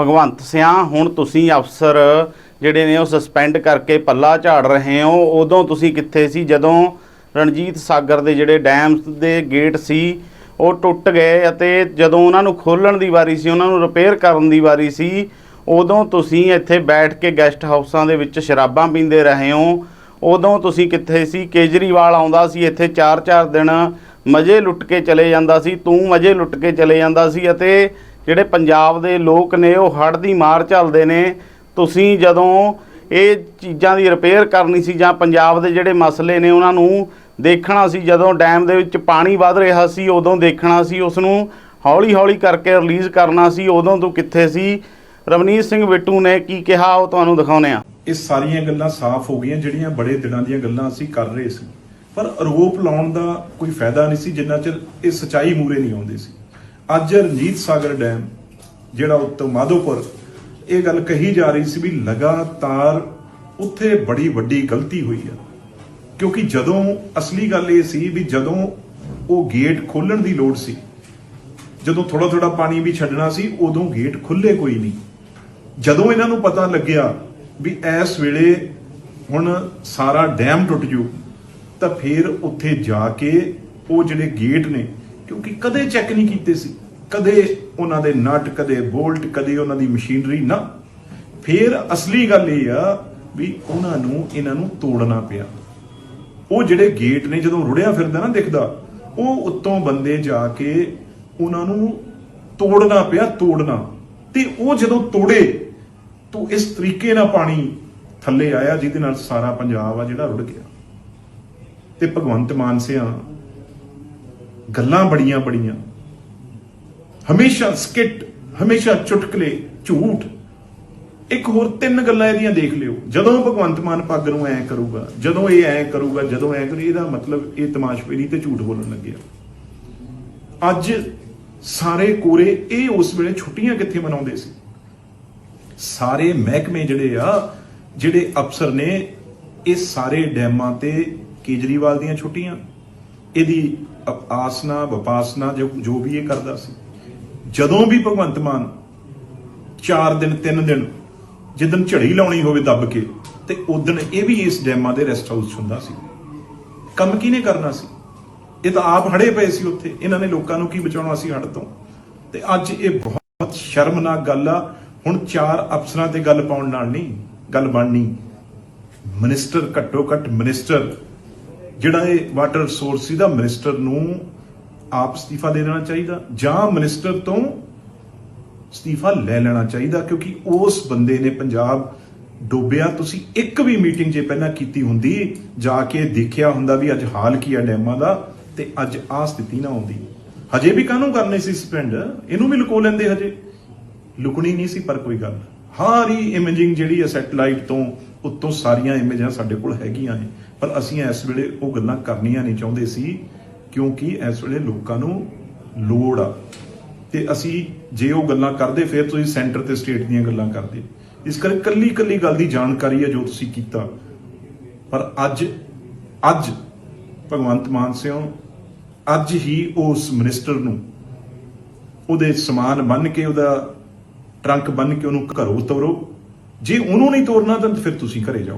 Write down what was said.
ਭਗਵੰਤ ਸਿਆ, ਹੁਣ ਤੁਸੀਂ ਅਫਸਰ ਜਿਹੜੇ ਨੇ ਉਹ ਸਸਪੈਂਡ ਕਰਕੇ ਪੱਲਾ ਝਾੜ ਰਹੇ ਹੋ। ਉਦੋਂ ਤੁਸੀਂ ਕਿੱਥੇ ਸੀ? ਜਦੋਂ ਰਣਜੀਤ ਸਾਗਰ ਦੇ ਜਿਹੜੇ ਡੈਮ ਦੇ ਗੇਟ ਸੀ, ਉਹ ਟੁੱਟ ਗਏ ਅਤੇ ਜਦੋਂ ਉਹਨਾਂ ਨੂੰ ਖੋਲਣ ਦੀ ਵਾਰੀ ਸੀ, ਉਹਨਾਂ ਨੂੰ ਰਿਪੇਅਰ ਕਰਨ ਦੀ ਵਾਰੀ ਸੀ, ਉਦੋਂ ਤੁਸੀਂ ਇੱਥੇ ਬੈਠ ਕੇ ਗੈਸਟ ਹਾਊਸਾਂ ਦੇ ਵਿੱਚ ਸ਼ਰਾਬਾਂ ਪੀਂਦੇ ਰਹੇ ਹੋ। ਉਦੋਂ ਤੁਸੀਂ ਕਿੱਥੇ ਸੀ? ਕੇਜਰੀਵਾਲ ਆਉਂਦਾ ਸੀ, ਇੱਥੇ 4-4 ਦਿਨ ਮਜ਼ੇ ਲੁੱਟ ਕੇ ਚਲੇ ਜਾਂਦਾ ਸੀ, ਤੂੰ ਮਜ਼ੇ ਲੁੱਟ ਕੇ ਚਲੇ ਜਾਂਦਾ ਸੀ ਅਤੇ ਜਿਹੜੇ ਪੰਜਾਬ ਦੇ ਲੋਕ ਨੇ ਉਹ ਹੜ੍ਹ ਦੀ ਮਾਰ ਝੱਲਦੇ ਨੇ। ਤੁਸੀਂ ਜਦੋਂ ਇਹ ਚੀਜ਼ਾਂ ਦੀ ਰਿਪੇਅਰ ਕਰਨੀ ਸੀ ਜਾਂ ਪੰਜਾਬ ਦੇ ਜਿਹੜੇ ਮਸਲੇ ਨੇ ਉਹਨਾਂ ਨੂੰ ਦੇਖਣਾ ਸੀ, ਜਦੋਂ ਡੈਮ ਦੇ ਵਿੱਚ ਪਾਣੀ ਵੱਧ ਰਿਹਾ ਸੀ, ਉਦੋਂ ਦੇਖਣਾ ਸੀ ਉਸ ਨੂੰ ਹੌਲੀ ਹੌਲੀ ਕਰਕੇ ਰਿਲੀਜ਼ ਕਰਨਾ ਸੀ, ਉਦੋਂ ਤੂੰ ਕਿੱਥੇ ਸੀ? ਰਵਨੀਤ ਸਿੰਘ ਬਿੱਟੂ ਨੇ ਕੀ ਕਿਹਾ, ਉਹ ਤੁਹਾਨੂੰ ਦਿਖਾਉਨੇ ਆ ਇਹ ਸਾਰੀਆਂ ਗੱਲਾਂ ਸਾਫ਼ ਹੋ ਗਈਆਂ, ਜਿਹੜੀਆਂ ਬੜੇ ਦਿਨਾਂ ਦੀਆਂ ਗੱਲਾਂ ਅਸੀਂ ਕਰ ਰਹੇ ਸੀ। ਪਰ ਆਰੋਪ ਲਾਉਣ ਦਾ ਕੋਈ ਫਾਇਦਾ ਨਹੀਂ ਸੀ, ਜਿੰਨਾ ਚਿਰ ਇਹ ਸਚਾਈ ਮੂਰੇ ਨਹੀਂ ਆਉਂਦੀ ਸੀ। ਅੱਜ ਰਣਜੀਤ ਸਾਗਰ ਡੈਮ, ਜਿਹੜਾ ਉੱਤੋਂ ਮਾਧੋਪੁਰ, ਇਹ ਗੱਲ ਕਹੀ ਜਾ ਰਹੀ ਸੀ ਵੀ ਲਗਾਤਾਰ ਉੱਥੇ ਬੜੀ ਵੱਡੀ ਗਲਤੀ ਹੋਈ ਆ। ਕਿਉਂਕਿ ਜਦੋਂ ਅਸਲੀ ਗੱਲ ਇਹ ਸੀ ਵੀ ਜਦੋਂ ਉਹ ਗੇਟ ਖੋਲਣ ਦੀ ਲੋੜ ਸੀ, ਜਦੋਂ ਥੋੜਾ ਥੋੜਾ ਪਾਣੀ ਵੀ ਛੱਡਣਾ ਸੀ, ਉਦੋਂ ਗੇਟ ਖੁੱਲੇ ਕੋਈ ਨਹੀਂ। ਜਦੋਂ ਇਹਨਾਂ ਨੂੰ ਪਤਾ ਲੱਗਿਆ ਵੀ ਇਸ ਵੇਲੇ ਹੁਣ ਸਾਰਾ ਡੈਮ ਟੁੱਟ ਜੂ, ਤਾਂ ਫਿਰ ਉੱਥੇ ਜਾ ਕੇ ਉਹ ਜਿਹੜੇ ਗੇਟ ਨੇ ਕਿਉਂਕਿ ਕਦੇ ਚੈੱਕ ਨਹੀਂ ਕੀਤੇ ਸੀ। ਕਦੇ ਉਹਨਾਂ ਦੇ ਨਟ, ਕਦੇ ਬੋਲਟ, ਕਦੇ ਉਹਨਾਂ ਦੀ ਮਸ਼ੀਨਰੀ ਨਾ। ਫਿਰ ਅਸਲੀ ਗੱਲ ਇਹ ਆ ਵੀ ਉਹਨਾਂ ਨੂੰ, ਇਹਨਾਂ ਨੂੰ ਤੋੜਨਾ ਪਿਆ। ਉਹ ਜਿਹੜੇ ਗੇਟ ਨੇ, ਜਦੋਂ ਰੁੜਿਆ ਫਿਰਦਾ ਨਾ ਦਿਖਦਾ, ਉਹ ਉੱਤੋਂ ਬੰਦੇ ਜਾ ਕੇ ਉਹਨਾਂ ਨੂੰ ਤੋੜਨਾ ਪਿਆ, ਤੋੜਨਾ। ਤੇ ਉਹ ਜਦੋਂ ਤੋੜੇ, ਤਾਂ ਇਸ ਤਰੀਕੇ ਨਾਲ ਪਾਣੀ ਥੱਲੇ ਆਇਆ, ਜਿਹਦੇ ਨਾਲ ਸਾਰਾ ਪੰਜਾਬ ਆ ਜਿਹੜਾ ਰੁੜ ਗਿਆ। ਤੇ ਭਗਵੰਤ ਮਾਨ ਸਿਆ ਗੱਲਾਂ ਬੜੀਆਂ ਬੜੀਆਂ। ਹਮੇਸ਼ਾ ਸਕਿੱਟ, ਹਮੇਸ਼ਾ ਚੁਟਕਲੇ, ਝੂਠ। ਇੱਕ ਹੋਰ ਤਿੰਨ ਗੱਲਾਂ ਇਹਦੀਆਂ ਦੇਖ ਲਿਓ। ਜਦੋਂ ਭਗਵੰਤ ਮਾਨ ਪੱਗ ਨੂੰ ਐ ਕਰੂਗਾ, ਜਦੋਂ ਇਹ ਐ ਕਰੂਗਾ, ਜਦੋਂ ਐ ਕਰੂ ਇਹਦਾ ਮਤਲਬ ਇਹ ਤਮਾਸ਼ਬੀਨੀ ਤੇ ਝੂਠ ਬੋਲਣ ਲੱਗਿਆ। ਅੱਜ ਸਾਰੇ ਕੋਰੇ ਇਹ ਉਸ ਵੇਲੇ ਛੁੱਟੀਆਂ ਕਿੱਥੇ ਮਨਾਉਂਦੇ ਸੀ? ਸਾਰੇ ਮਹਿਕਮੇ ਜਿਹੜੇ ਆ, ਜਿਹੜੇ ਅਫਸਰ ਨੇ, ਇਹ ਸਾਰੇ ਡੈਮਾਂ ਤੇ ਕੇਜਰੀਵਾਲ ਦੀਆਂ ਛੁੱਟੀਆਂ। ਇਹਦੀ ਆਸਨਾ, ਵਪਾਸਨਾ ਜੋ ਵੀ ਇਹ ਕਰਦਾ ਸੀ। ਜਦੋਂ ਵੀ ਭਗਵੰਤ ਮਾਨ 4 ਦਿਨ 3 ਦਿਨ ਜਿੱਦਨ ਝੜੀ ਲਾਉਣੀ ਹੋਵੇ ਦੱਬ ਕੇ, ਤੇ ਉਦੋਂ ਇਹ ਵੀ ਇਸ ਡੈਮਾਂ ਦੇ ਰੈਸਟ ਹਾਊਸ ਹੁੰਦਾ ਸੀ। ਕੰਮ ਕਿਹਨੇ ਕਰਨਾ ਸੀ? ਇਹ ਤਾਂ ਆਪ ਹੜੇ ਪਏ ਸੀ ਉੱਥੇ। ਇਹਨਾਂ ਨੇ ਲੋਕਾਂ ਨੂੰ ਕੀ ਬਚਾਉਣਾ ਸੀ ਹੜ ਤੋਂ? ਤੇ ਅੱਜ ਇਹ ਬਹੁਤ ਸ਼ਰਮਨਾਕ ਗੱਲ ਆ। ਹੁਣ ਚਾਰ ਅਫਸਰਾਂ ਤੇ ਗੱਲ ਪਾਉਣ ਨਾਲ ਨਹੀਂ, ਗੱਲ ਬਣਨੀ। ਮਿਨਿਸਟਰ ਘੱਟੋ ਘੱਟ ਮਿਨਿਸਟਰ ਜਿਹੜਾ ਇਹ ਵਾਟਰ ਰਿਸੋਰਸ ਸੀ, ਦਾ ਮਿਨਿਸਟਰ ਨੂੰ ਆਪ ਅਸਤੀਫਾ ਦੇ ਦੇਣਾ ਚਾਹੀਦਾ, ਜਾਂ ਮਿਨਿਸਟਰ ਤੋਂ ਅਸਤੀਫਾ ਲੈ ਲੈਣਾ ਚਾਹੀਦਾ, ਕਿਉਂਕਿ ਉਸ ਬੰਦੇ ਨੇ ਪੰਜਾਬ ਡੋਬਿਆ। ਤੁਸੀਂ ਇੱਕ ਵੀ ਮੀਟਿੰਗ ਜੇ ਪਹਿਲਾਂ ਕੀਤੀ ਹੁੰਦੀ, ਜਾ ਕੇ ਦੇਖਿਆ ਹੁੰਦਾ ਵੀ ਅੱਜ ਹਾਲ ਕੀ ਆ ਡੈਮਾਂ ਦਾ, ਤੇ ਅੱਜ ਆ ਸਥਿਤੀ ਨਾ ਆਉਂਦੀ। ਹਜੇ ਵੀ ਕਾਹਨੂੰ ਕਰਨੇ ਸੀ ਸਪੈਂਡ ਇਹਨੂੰ ਵੀ ਲੁਕੋ ਲੈਂਦੇ ਹਜੇ। ਲੁਕਣੀ ਨਹੀਂ ਸੀ, ਪਰ ਕੋਈ ਗੱਲ। ਹਾਰੀ ਇਮੇਜਿੰਗ ਜਿਹੜੀ ਹੈ ਸੈਟਲਾਈਟ ਤੋਂ, ਉੱਤੋਂ ਸਾਰੀਆਂ ਇਮੇਜਾਂ ਸਾਡੇ ਕੋਲ ਹੈਗੀਆਂ ਨੇ। ਪਰ ਅਸੀਂ ਇਸ ਵੇਲੇ ਉਹ ਗੱਲਾਂ ਕਰਨੀਆਂ ਨਹੀਂ ਚਾਹੁੰਦੇ ਸੀ, ਕਿਉਂਕਿ ਇਸ ਵੇਲੇ ਲੋਕਾਂ ਨੂੰ ਲੋੜ ਆ। ਤੇ ਅਸੀਂ ਜੇ ਉਹ ਗੱਲਾਂ ਕਰਦੇ, ਫਿਰ ਤੁਸੀਂ ਸੈਂਟਰ ਤੇ ਸਟੇਟ ਦੀਆਂ ਗੱਲਾਂ ਕਰਦੇ। ਇਸ ਕਰਕੇ ਕੱਲੀ ਕੱਲੀ ਗੱਲ ਦੀ ਜਾਣਕਾਰੀ ਹੈ ਜੋ ਤੁਸੀਂ ਕੀਤਾ। ਪਰ ਅੱਜ ਅੱਜ ਭਗਵੰਤ ਮਾਨ ਸਿੰਘ ਅੱਜ ਹੀ ਉਸ ਮਿਨਿਸਟਰ ਨੂੰ ਉਹਦੇ ਸਮਾਨ ਬੰਨ ਕੇ, ਉਹਦਾ ਟਰੰਕ ਬੰਨ ਕੇ ਉਹਨੂੰ ਘਰੋਂ ਤੋਰੋ। ਜੇ ਉਹਨੂੰ ਨਹੀਂ ਤੋਰਨਾ, ਤਾਂ ਫਿਰ ਤੁਸੀਂ ਘਰੇ ਜਾਓ।